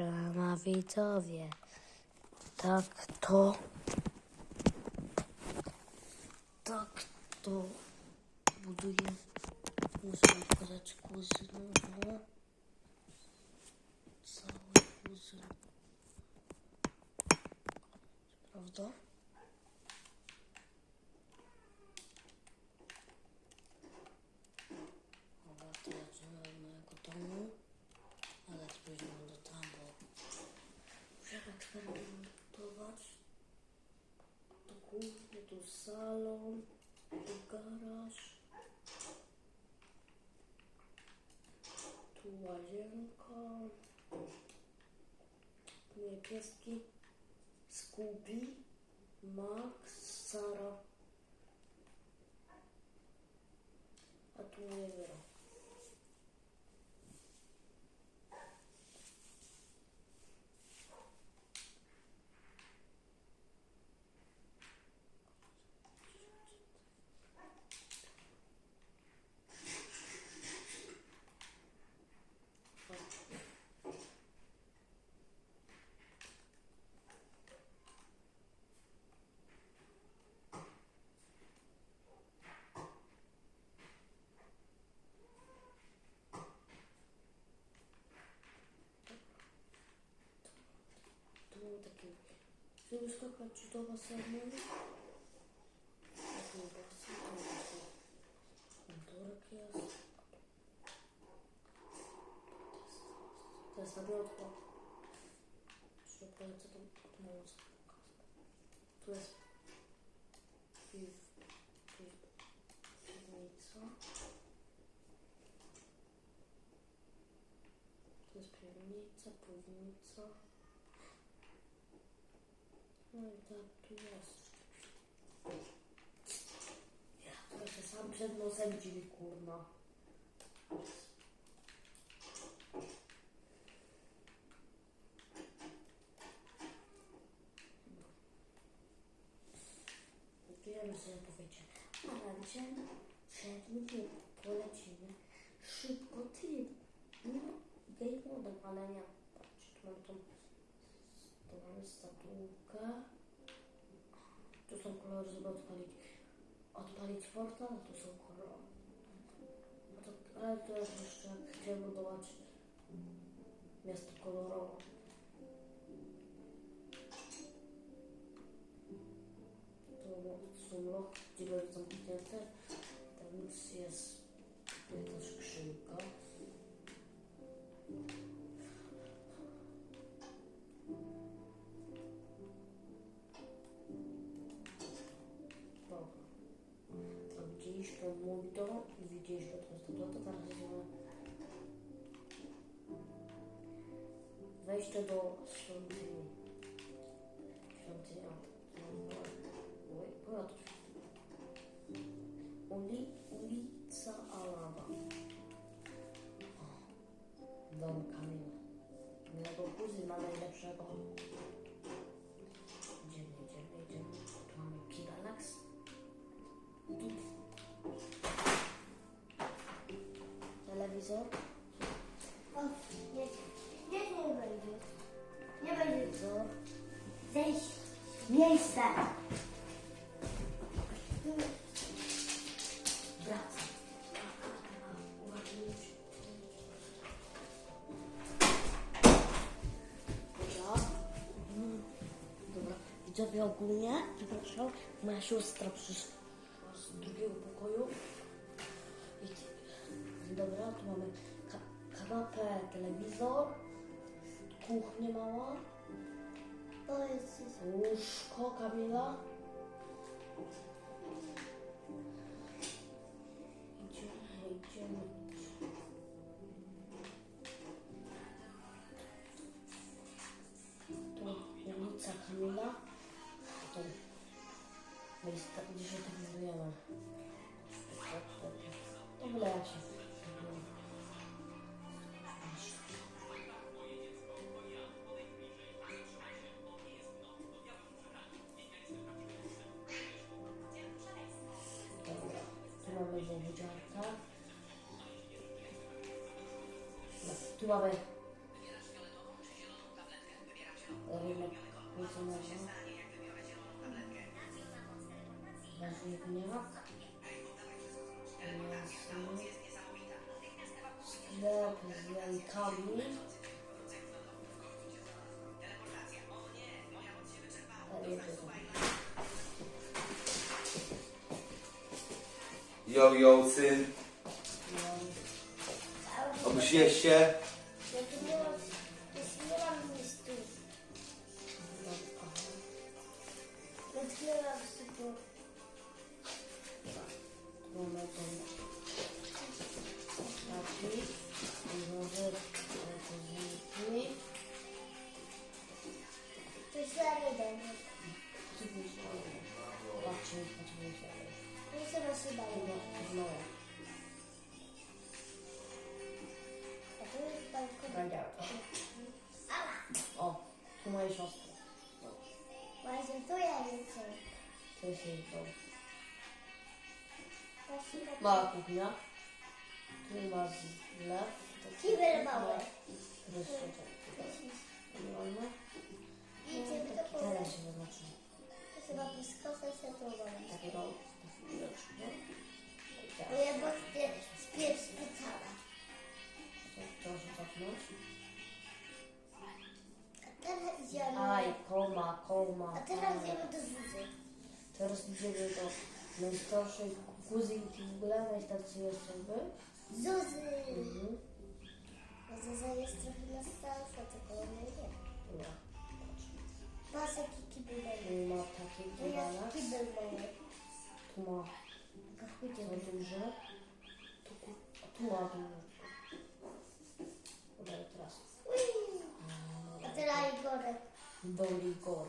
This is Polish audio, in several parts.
Siema widzowie. Tak to. Tak to buduję. Muszę pokazać kuzynowo. Cały. Prawda? Dobra, to lecimy do mojego domu. Ale spóźniłem do tam, bo muszę eksperymentować. Tu kuchnia, tu salon, garaż. Tu łazienka. Pieski. Scooby, Max, Sara. A tu moje biuro. Юлюшка, хочу колбасы одну. Колбасы, колбасы. Помидорок я. Тест одно отпал. Что пойдет там мозг? То есть пив, пив, яйцо. То есть пивница, пивница. Tu jest. Ja trochę sam przed nosem dziwi kurna. Wiemy sobie powiecie, ale gdzie przed nim polecimy szybko ty. No, daj wodę, ale nie. Patrzcie, tu mam tą tu mamy statułkę. Tu są kolory, żeby odpalić. Odpalić portal, a tu są kolory. No to, ale to jest jeszcze jak chciałem budować miasto kolorowe. Są loch, gdzie były zamknięte. Tam jest. Ta skrzynka. I widzieliśmy tą statuę, teraz idziemy wejście do świątyni. Świątynia. Była to Uli, ulica Alaba. Dom Kamila. Mojego kuzyna najlepszego. Telewizor. O, nie, nie, nie będzie. Nie będzie. Telewizor. Zejść. Wracam. Mm, Dobra. Widzowie ogólnie, przepraszam, moja siostra przyszła dobra, tu mamy ka- kanapę, telewizor, kuchnię mała, To jest... łóżko Kamila. Tu mamy rynek nie ma. Jasny. Sklep z jajkami. Jo, jo, syn, obśmiech się. Mamy tą taki, może pozycji. To jest dla mnie dane. Co byś Patrzę, patrzę, Nie sobie się daje. No, A to jest balkon. Będę. O, Mała kuchnia. Tu ma zlew. taki- Kibel mały. To pola. teren się. To chyba się to dom. Taki widoczny, nie? Bo ja właśnie śpię w szpitalu. Proszę cofnąć. A teraz idziemy. Aj, koma, koma. A teraz idziemy do Zuzy. Teraz idziemy do najstarszej kuzynki w ogóle, najstarszej osoby. Zuzy! Mhm. Bo Zuza jest trochę na starsza, tylko ona nie. Dobra. Patrz jaki kibel mały. Tu ma taki No jak dywanek. kibel mały. Tu ma to chudzie. duże. Tu, tu. Dobra, i teraz. A teraz Igorek. Boli Igor.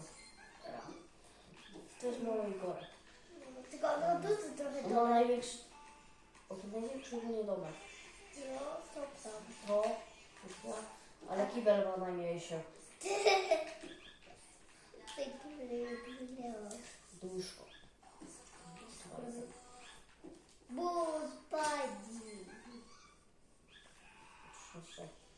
To jest mały Igorek. Tylko no duży trochę On do. ma największy, największy u mnie domek. No, co tam? To, kuchnia, ale kibel ma kibel nie miała. Duszko. Buz, padzi. Proszę. Jest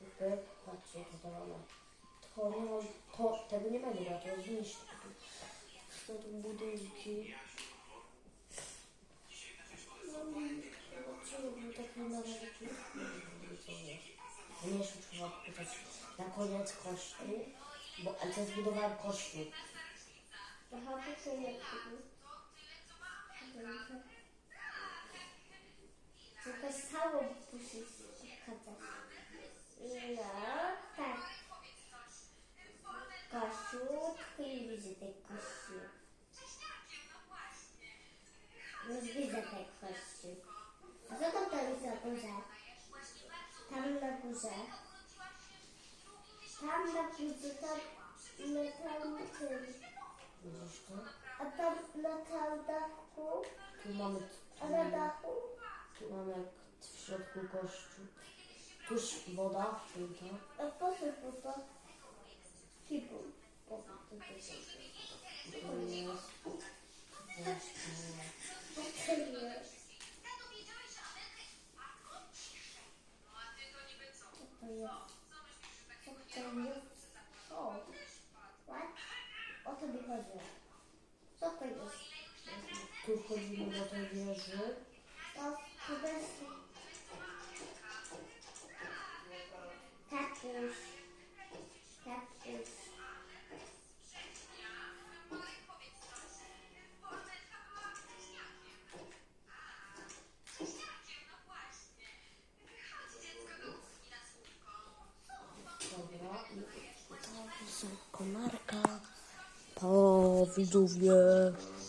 Wy, patrzcie, to to mamy. To nie ma, to, tego nie będzie brać, to zniszczy. To tu budynki. No i zobaczymy, był taki taki. Nie wiem, trzeba pytać na koniec kościół, bo ojciec zbudowałem kościół. Aha, to są jak Tylko stało musi pokazać. No, tak. Kościół, tylko nie widzę tej kościół. Już widzę tej kościół. A co tam tam jest na górze? Tam na górze. Tam na górze, tam, my tam. Widzisz to? A tam na tam dachu, Tu mamy, a tu na mamy, dachu tu mamy jak w środku kościół. Tuż woda, w tym to. A po co po to? Co to jest właśnie to jest? Co to jest? Co to jest? O, what? O to mi chodzi. Co to jest? Tu wchodzimy do tej wieży. To to jest... Kapuś. Widzowie.